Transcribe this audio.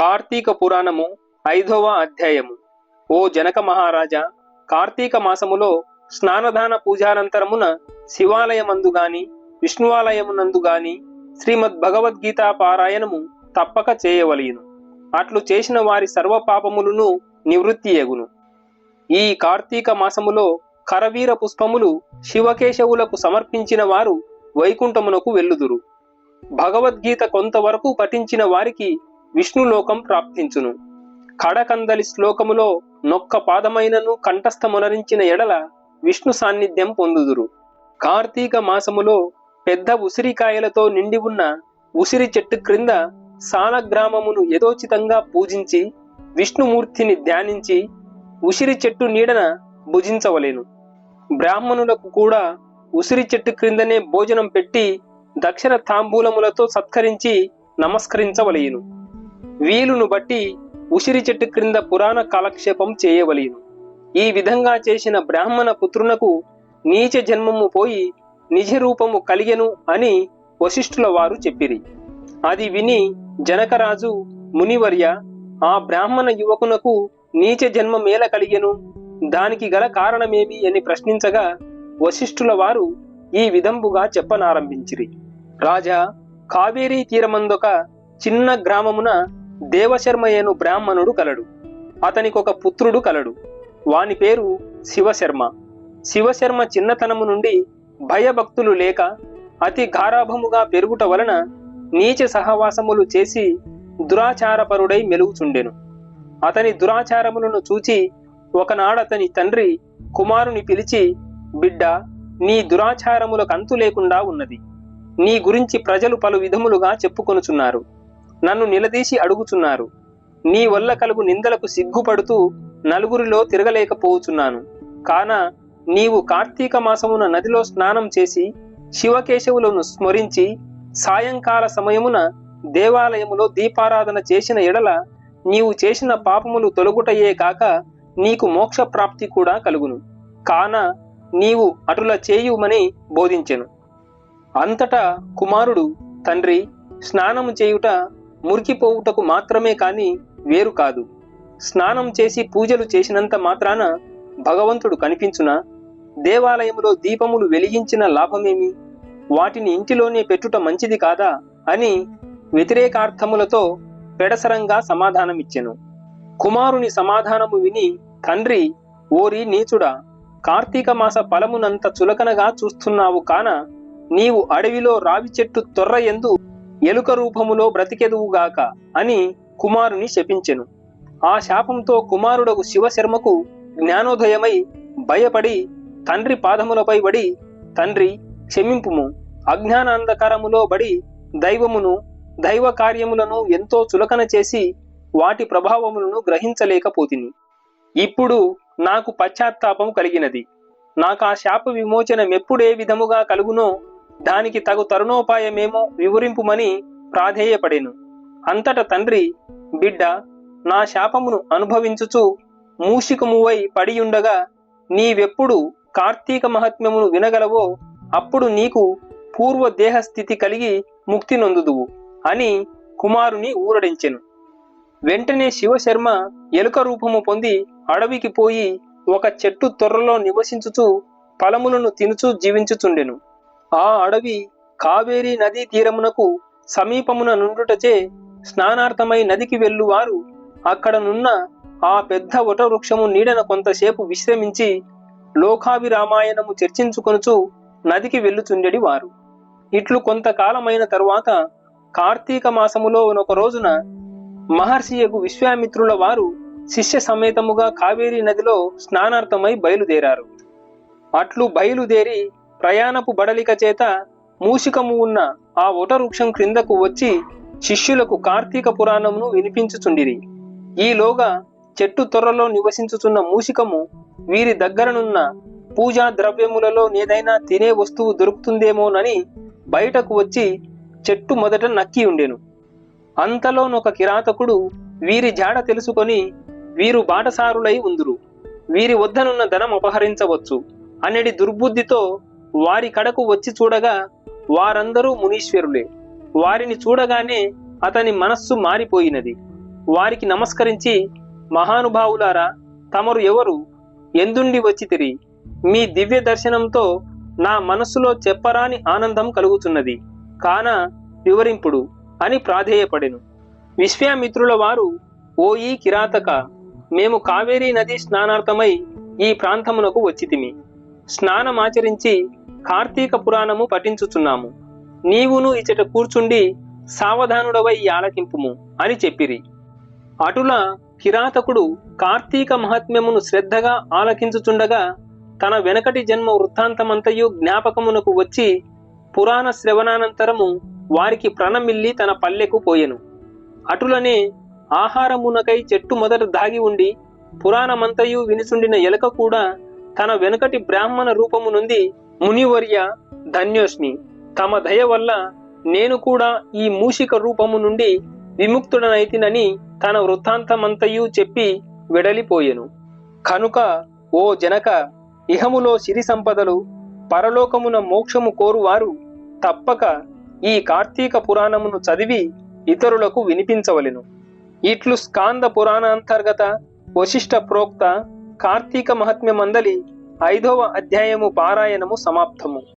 కార్తీక పురాణము ఐదవ అధ్యాయము. ఓ జనక మహారాజా కార్తీక మాసములో స్నానదాన పూజానంతరమున శివాలయమందు గాని విష్ణువాలయమునందు గాని శ్రీమద్ భగవద్గీత పారాయణము తప్పక చేయవలయును అట్లు చేసిన వారి సర్వ పాపములను నివృత్తి ఎగును. ఈ కార్తీక మాసములో కరవీర పుష్పములు శివకేశవులకు సమర్పించిన వారు వైకుంఠమునకు వెళ్ళుదురు. భగవద్గీత కొంతవరకు పఠించిన వారికి విష్ణులోకం ప్రాప్తించును. కడకందలి శ్లోకములో నొక్క పాదమైనను కంఠస్థమునరించిన ఎడల విష్ణు సాన్నిధ్యం పొందుదురు. కార్తీక మాసములో పెద్ద ఉసిరికాయలతో నిండి ఉన్న ఉసిరి చెట్టు క్రింద సాలగ్రామమును యథోచితంగా పూజించి విష్ణుమూర్తిని ధ్యానించి ఉసిరి చెట్టు నీడన భుజించవలేను. బ్రాహ్మణులకు కూడా ఉసిరి చెట్టు క్రిందనే భోజనం పెట్టి దక్షిణ తాంబూలములతో సత్కరించి నమస్కరించవలేను. వీలును బట్టి ఉసిరి చెట్టు క్రింద పురాణ కాలక్షేపం చేయవలేను. ఈ విధంగా చేసిన బ్రాహ్మణ పుత్రునకు నీచ జన్మము పోయి నిజ రూపము కలిగెను అని వశిష్ఠుల వారు చెప్పిరి. అది విని జనకరాజు మునివర్య ఆ బ్రాహ్మణ యువకునకు నీచ జన్మ మేల కలిగెను. దానికి గల కారణమేమి అని ప్రశ్నించగా వశిష్ఠుల వారు ఈ విధంబుగా చెప్పనారంభించిరి. రాజా కావేరీ తీరమందొక చిన్న గ్రామమున దేవశర్మయేను బ్రాహ్మణుడు కలడు. అతనికొక పుత్రుడు కలడు. వాని పేరు శివశర్మ. శివశర్మ చిన్నతనము నుండి భయభక్తులు లేక అతి గారాభముగా పెరుగుట వలన నీచ సహవాసములు చేసి దురాచారపరుడై మెలుగుచుండెను. అతని దురాచారములను చూచి ఒకనాడతని తండ్రి కుమారుని పిలిచి బిడ్డ నీ దురాచారములకు అంతు లేకుండా ఉన్నది. నీ గురించి ప్రజలు పలు విధములుగా చెప్పుకొనుచున్నారు. నన్ను నిలదీసి అడుగుచున్నారు. నీ వల్ల కలుగు నిందలకు సిగ్గుపడుతూ నలుగురిలో తిరగలేకపోవచున్నాను కాన నీవు కార్తీక మాసమున నదిలో స్నానం చేసి శివకేశవులను స్మరించి సాయంకాల సమయమున దేవాలయములో దీపారాధన చేసిన ఎడల నీవు చేసిన పాపములు తొలగుటయే కాక నీకు మోక్ష ప్రాప్తి కూడా కలుగును. కాన నీవు అటుల చేయుమని బోధించెను. అంతటా కుమారుడు తండ్రి స్నానము చేయుట మురికిపోవుటకు మాత్రమే కాని వేరు కాదు. స్నానం చేసి పూజలు చేసినంత మాత్రాన భగవంతుడు కనిపించునా? దేవాలయములో దీపములు వెలిగించిన లాభమేమి? వాటిని ఇంటిలోనే పెట్టుట మంచిది కాదా అని వ్యతిరేకార్థములతో పెడసరంగా సమాధానమిచ్చెను. కుమారుని సమాధానము విని తండ్రి ఓరి నీచుడా కార్తీక మాస ఫలమునంత చులకనగా చూస్తున్నావు కాన నీవు అడవిలో రావి చెట్టు తొర్ర ఎందు ఎలుక రూపములో బ్రతికెదువుగాక అని కుమారుని శపించెను. ఆ శాపంతో కుమారుడకు శివశర్మకు జ్ఞానోదయమై భయపడి తండ్రి పాదములపై పడి తండ్రి క్షమింపుము. అజ్ఞానాంధకారములో బడి దైవమును దైవ కార్యములను ఎంతో చులకన చేసి వాటి ప్రభావములను గ్రహించలేకపోతిని. ఇప్పుడు నాకు పశ్చాత్తాపం కలిగినది. నాకు ఆ శాప విమోచనమెప్పుడే విధముగా కలుగునో దానికి తగు తరుణోపాయమేమో వివరింపుమని ప్రాధేయపడెను. అంతట తండ్రి బిడ్డ నా శాపమును అనుభవించుచు మూషికమువై పడియుండగా నీవెప్పుడు కార్తీక మహాత్మ్యమును వినగలవో అప్పుడు నీకు పూర్వ దేహస్థితి కలిగి ముక్తి నొందుదువు అని కుమారుని ఊరడించెను. వెంటనే శివశర్మ ఎలుక రూపము పొంది అడవికి పోయి ఒక చెట్టు తొర్రలో నివసించుచు ఫలములను తినుచూ జీవించుచుండెను. ఆ అడవి కావేరీ నదీ తీరమునకు సమీపమున నుండుటచే స్నానార్థమై నదికి వెళ్ళువారు. అక్కడనున్న ఆ పెద్ద వటవృక్షము నీడన కొంతసేపు విశ్రమించి లోకాభిరామాయణము చర్చించుకొనుచు నదికి వెళ్ళుచుండెడి వారు ఇట్లు కొంతకాలమైన తరువాత కార్తీక మాసములో ఒక రోజున మహర్షియకు విశ్వామిత్రుల వారు శిష్య సమేతముగా కావేరీ నదిలో స్నానార్థమై బయలుదేరారు. అట్లు బయలుదేరి ప్రయాణపు బడలిక చేత మూషికము ఉన్న ఆ వటవృక్షం క్రిందకు వచ్చి శిష్యులకు కార్తీక పురాణమును వినిపించుచుండిరి. ఈలోగా చెట్టు తొర్రలో నివసించుచున్న మూషికము వీరి దగ్గరనున్న పూజా ద్రవ్యములలో ఏదైనా తినే వస్తువు దొరుకుతుందేమోనని బయటకు వచ్చి చెట్టు మొదట నక్కి ఉండెను. అంతలోనొక కిరాతకుడు వీరి జాడ తెలుసుకొని వీరు బాటసారులై ఉందురు. వీరి వద్దనున్న ధనం అపహరించవచ్చు. అనేది దుర్బుద్ధితో వారి కడకు వచ్చి చూడగా వారందరూ మునీశ్వరులే. వారిని చూడగానే అతని మనస్సు మారిపోయినది. వారికి నమస్కరించి మహానుభావులారా తమరు ఎవరు? ఎందుండి వచ్చితిరి మీ దివ్య దర్శనంతో నా మనస్సులో చెప్పరాని ఆనందం కలుగుతున్నది. కాన వివరింపుడు అని ప్రాధేయపడెను. విశ్వామిత్రుల వారు ఓ ఈ కిరాతక మేము కావేరీ నది స్నానార్థమై ఈ ప్రాంతమునకు వచ్చితిమి స్నానమాచరించి కార్తీక పురాణము పఠించుచున్నాము. నీవును ఇచ్చట కూర్చుండి సావధానుడవై ఆలకింపుము అని చెప్పిరి. అటుల కిరాతకుడు కార్తీక మహాత్మ్యమును శ్రద్ధగా ఆలకించుచుండగా తన వెనకటి జన్మ వృత్తాంతమంతయు జ్ఞాపకమునకు వచ్చి పురాణ శ్రవణానంతరము వారికి ప్రణమిల్లి తన పల్లెకు పోయెను. అటులనే ఆహారమునకై చెట్టు మొదట దాగి ఉండి పురాణమంతయు వినిసుండిన ఎలక కూడా తన వెనుకటి బ్రాహ్మణ రూపము నుండి మునివర్య ధన్యోష్మి తమ దయ వల్ల నేను కూడా ఈ మూషిక రూపము నుండి విముక్తుడనైతినని తన వృత్తాంతమంతయు చెప్పి వెడలిపోయెను. కనుక ఓ జనక ఇహములో సిరి సంపదలు పరలోకమున మోక్షము కోరువారు తప్పక ఈ కార్తీక పురాణమును చదివి ఇతరులకు వినిపించవలెను. ఇట్లు స్కాంద పురాణాంతర్గత వశిష్ట ప్రోక్త కార్తీక మహాత్మ్యమందలి ఐదవ అధ్యాయము పారాయణము సమాప్తము.